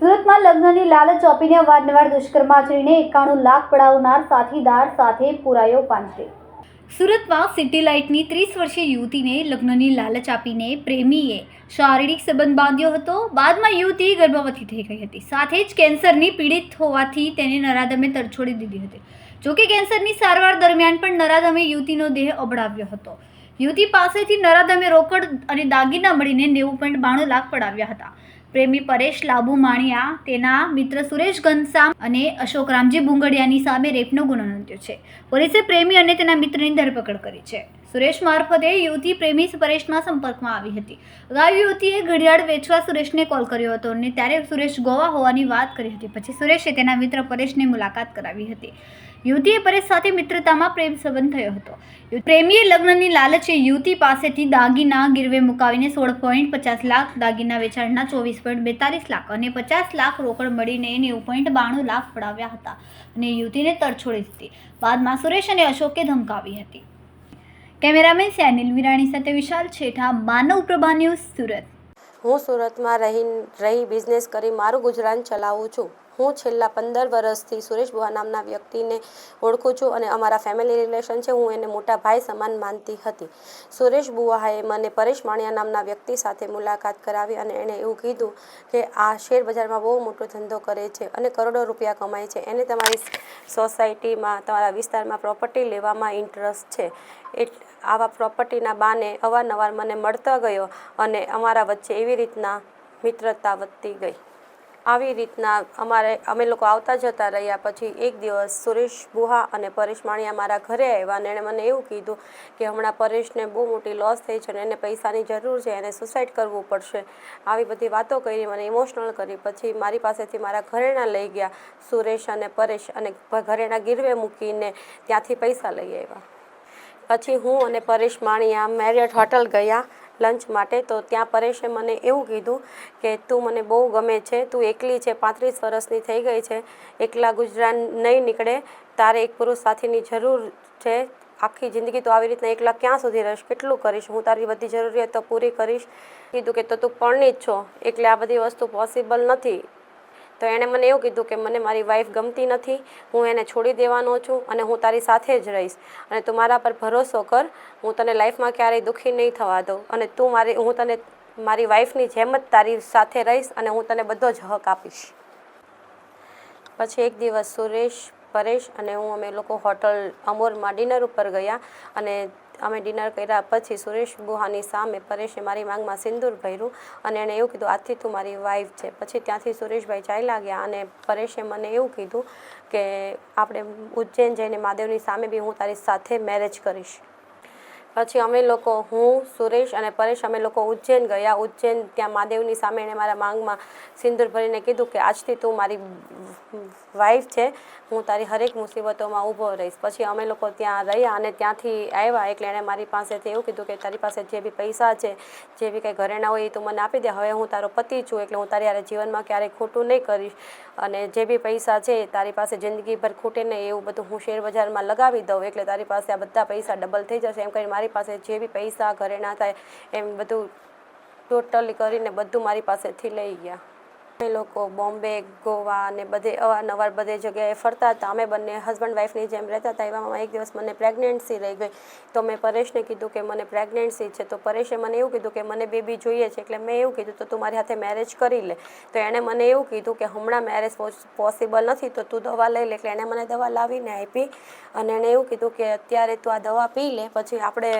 સુરતમાં લગ્નની લાલચ આપીને વારંવાર દુષ્કર્મ આચરીને એકાણું લાખ પડાવનાર સાથીદાર સાથે પુરાયો પાંજરે. સુરતમાં સિટી લાઇટની ત્રીસ વર્ષીય યુવતીને લગ્નની લાલચ આપીને પ્રેમીએ શારીરિક સંબંધ બાંધ્યો હતો. બાદમાં યુવતી ગર્ભવતી થઈ ગઈ હતી. સાથે જ કેન્સરની પીડિત હોવાથી તેને નરાધમે તરછોડી દીધી હતી. જોકે કેન્સરની સારવાર દરમિયાન પણ નરાધમે યુવતીનો દેહ અબડાવ્યો હતો. યુવતી પાસેથી નરાધમે રોકડ અને દાગીના મળીને નેવું પોઈન્ટ બાણું લાખ પડાવ્યા હતા. પ્રેમી પરેશ લાબુ માણિયા, તેના મિત્ર સુરેશ ઘનશ્યામ અને અશોક રામજી ભૂંગડિયાની સામે રેપનો ગુનો નોંધ્યો છે. પોલીસે પ્રેમી અને તેના મિત્રની ધરપકડ કરી છે. સુરેશ મારફતે યુવતી પ્રેમી પરેશના સંપર્કમાં આવી હતી. અગાઉ યુવતીએ ઘડિયાળ વેચવા સુરેશને કોલ કર્યો હતો અને ત્યારે સુરેશ ગોવા હોવાની વાત કરી હતી. પછી સુરેશે તેના મિત્ર પરેશને મુલાકાત કરાવી હતી. યુવતીએ પરેશ સાથે મિત્રતામાં પ્રેમ સંબંધ થયો હતો. પ્રેમીએ લગ્નની લાલચે યુવતી પાસેથી દાગીના ગીરવે મુકાવીને સોળ પોઈન્ટ પચાસ લાખ દાગીના વેચાણના ચોવીસ પોઈન્ટ બેતાલીસ લાખ અને પચાસ લાખ રોકડ મળીને નેવું પોઈન્ટ બાણું લાખ પડાવ્યા હતા અને યુવતીને તરછોડી હતી બાદમાં સુરેશ અને અશોકે ધમકાવી હતી. કેમેરામેન સેનિલ વિરાણી સાથે વિશાલ છેઠા, માનવ પ્રભા ન્યૂઝ સુરત. હું સુરતમાં રહી રહી બિઝનેસ કરી મારું ગુજરાન ચલાવું છું. હું છેલ્લા પંદર વર્ષથી સુરેશબુઆ નામના વ્યક્તિને ઓળખું છું અને અમારા ફેમિલી રિલેશન છે. હું એને મોટા ભાઈ સમાન માનતી હતી. સુરેશ મને પરેશ માણિયા નામના વ્યક્તિ સાથે મુલાકાત કરાવી અને એણે એવું કીધું કે, આ શેર બજારમાં બહુ મોટો ધંધો કરે છે અને કરોડો રૂપિયા કમાય છે. એને તમારી સોસાયટીમાં તમારા વિસ્તારમાં પ્રોપર્ટી લેવામાં ઇન્ટરેસ્ટ છે. એટ, આવા પ્રોપર્ટીના બાને અવારનવાર મને મળતા ગયો અને અમારા વચ્ચે એવી રીતના મિત્રતા વધતી ગઈ. આવી રીતના અમારે અમે લોકો આવતા જતા રહ્યા પછી એક દિવસ સુરેશ બુહા અને પરેશ માણિયા મારા ઘરે આવ્યા અને એણે મને એવું કીધું કે હમણાં પરેશને બહુ મોટી લોસ થઈ છે અને એને પૈસાની જરૂર છે, એને સુસાઇડ કરવું પડશે. આવી બધી વાતો કરી, મને ઇમોશનલ કરી. પછી મારી પાસેથી મારા ઘરેણા લઈ ગયા સુરેશ અને પરેશ અને ઘરેણા ગીરવે મૂકીને ત્યાંથી પૈસા લઈ આવ્યા. પછી હું અને પરેશ માણિયા મેરિયટ હોટલ ગયા લંચ માટે, તો ત્યાં પરેશે મને એવું કીધું કે તું મને બહુ ગમે છે, તું એકલી છે, પાંત્રીસ વર્ષની થઈ ગઈ છે, એકલા ગુજરાન નહીં નીકળે, તારે એક પુરુષ સાથીની જરૂર છે, આખી જિંદગી તો આવી રીતના એકલા ક્યાં સુધી રહીશ, કેટલું કરીશ, હું તારી બધી જરૂરિયાતો પૂરી કરીશ. કીધું કે તો તું પરણી જ છો, એટલે આ બધી વસ્તુ પોસિબલ નથી. તો એણે મને એવું કીધું કે મને મારી વાઈફ ગમતી નથી, હું એને છોડી દેવાનો છું અને હું તારી સાથે જ રહીશ. અને તું મારા પર ભરોસો કર, હું તને લાઈફમાં ક્યારેય દુઃખી નહીં થવા દઉં. અને તું મારી, હું તને, મારી વાઈફની જેમ જ તારી સાથે રહીશ અને હું તને બધો જ હક આપીશ. પછી એક દિવસ સુરેશ, પરેશ અને હું અમે લોકો હોટલ અમોરમાં ડિનર ઉપર ગયા અને અમે ડિનર કર્યા પછી સુરેશ બુહાની સામે પરેશે મારી માંગમાં સિંદૂર ભર્યું અને એણે એવું કીધું આજથી તું મારી વાઈફ છે. પછી ત્યાંથી સુરેશભાઈ ચાલ્યા ગયા અને પરેશે મને એવું કીધું કે, આપણે ઉજ્જૈન જઈને મહાદેવની સામે બી હું તારી સાથે મેરેજ કરીશ. પછી અમે લોકો, હું, સુરેશ અને પરેશ, અમે લોકો ઉજ્જૈન ગયા. ઉજ્જૈન ત્યાં મહાદેવની સામે એણે મારા માંગમાં સિંદૂર ભરીને કીધું કે, આજથી તું મારી વાઈફ છે. હું તારી હરેક મુસીબતોમાં ઊભો રહીશ. પછી અમે લોકો ત્યાં રહ્યા અને ત્યાંથી આવ્યા. એટલે એણે મારી પાસેથી એવું કીધું કે, તારી પાસે જે બી પૈસા છે, જે બી કંઈ ઘરેણા હોય એ તું મને આપી દે. હવે હું તારો પતિ છું, એટલે હું તારી યારે જીવનમાં ક્યારેય ખોટું નહીં કરીશ. અને જે બી પૈસા છે, તારી પાસે જિંદગીભર ખૂટે નહીં. એવું બધું હું શેર બજારમાં લગાવી દઉં. એટલે તારી પાસે આ બધા પૈસા ડબલ થઈ જશે. એમ કરીને મારી પાસે જે બી પૈસા ઘરે ના થાય, એમ બધું ટોટલી કરીને બધું મારી પાસેથી લઈ ગયા. અમે લોકો બોમ્બે, ગોવા અને બધે અવારનવાર બધે જગ્યાએ ફરતા હતા. અમે બંને હસબન્ડ વાઈફની જેમ રહેતા હતા. એવામાં એક દિવસ મને પ્રેગ્નન્સી રહી ગઈ. તો મેં પરેશને કીધું કે મને પ્રેગ્નન્સી છે. તો પરેશે મને એવું કીધું કે મને બેબી જોઈએ છે. એટલે મેં એવું કીધું, તો તું મારી સાથે મેરેજ કરી લે. તો એણે મને એવું કીધું કે હમણાં મેરેજ પોસિબલ નથી. તો તું દવા લઈ લે. એટલે એણે મને દવા લાવીને આપી. અને એણે એવું કીધું કે અત્યારે તું આ દવા પી લે. પછી આપણે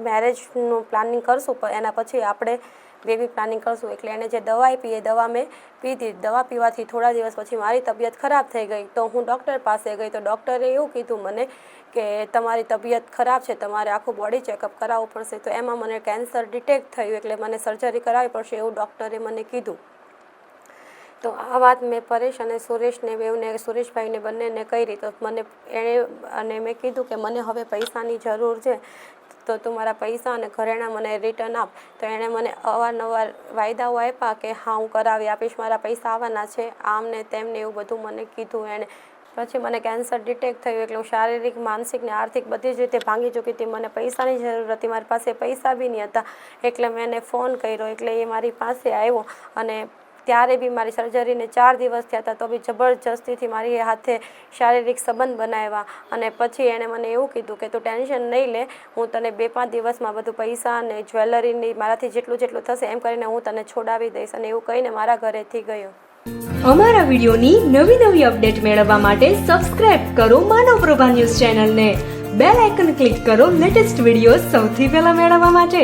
મેરેજનું પ્લાનિંગ કરશું. એના પછી આપણે બેબી પ્લાનિંગ કરશું. એટલે એને જે દવા આપી દવા મેં પીધી. દવા પીવાથી થોડા દિવસ પછી મારી તબિયત ખરાબ થઈ ગઈ. તો હું ડૉક્ટર પાસે ગઈ તો ડૉક્ટરે એવું કીધું મને કે તમારી તબિયત ખરાબ છે, તમારે આખું બોડી ચેકઅપ કરાવવું પડશે. તો એમાં મને કેન્સર ડિટેક્ટ થયું, એટલે મને સર્જરી કરાવવી પડશે એવું ડૉક્ટરે મને કીધું. તો આ વાત મેં પરેશ અને સુરેશને બેવને સુરેશભાઈને બંનેને કરી. તો મને એણે અને મેં કીધું કે મને હવે પૈસાની જરૂર છે. તો તું મારા પૈસા અને ઘરેણાં મને રિટર્ન આપ. તો એણે મને અવારનવાર વાયદાઓ આપ્યા કે, હા, હું કરાવી આપીશ, મારા પૈસા આવવાના છે. આમ ને તેમને એવું બધું મને કીધું. એણે પછી મને કેન્સર ડિટેક્ટ થયું એટલે હું શારીરિક, માનસિક ને આર્થિક બધી જ રીતે ભાંગી ચૂકી હતી. મને પૈસાની જરૂર હતી. મારી પાસે પૈસા બી નહીં હતા એટલે મેં એને ફોન કર્યો. એટલે એ મારી પાસે આવ્યો અને ત્યારે બી મારી સર્જરીને ચાર દિવસ થયા હતા, તો બી જબરજસ્તીથી મારી હાથે શારીરિક સંબંધ બનાવ્યા અને પછી એણે મને એવું કીધું કે તું ટેન્શન નહીં લે, હું તને બે પાંચ દિવસમાં બધું પૈસા અને જ્વેલરીની મારાથી જેટલું જેટલું થશે એમ કરીને હું તને છોડાવી દઈશ અને એવું કહીને મારા ઘરેથી ગયો. અમારા વિડિયોની નવી નવી અપડેટ મેળવવા માટે સબસ્ક્રાઇબ કરો માનવ પ્રભા ન્યૂઝ ચેનલને. બેલ આઇકન ક્લિક કરો લેટેસ્ટ વીડિયો સૌથી પહેલા મેળવવા માટે.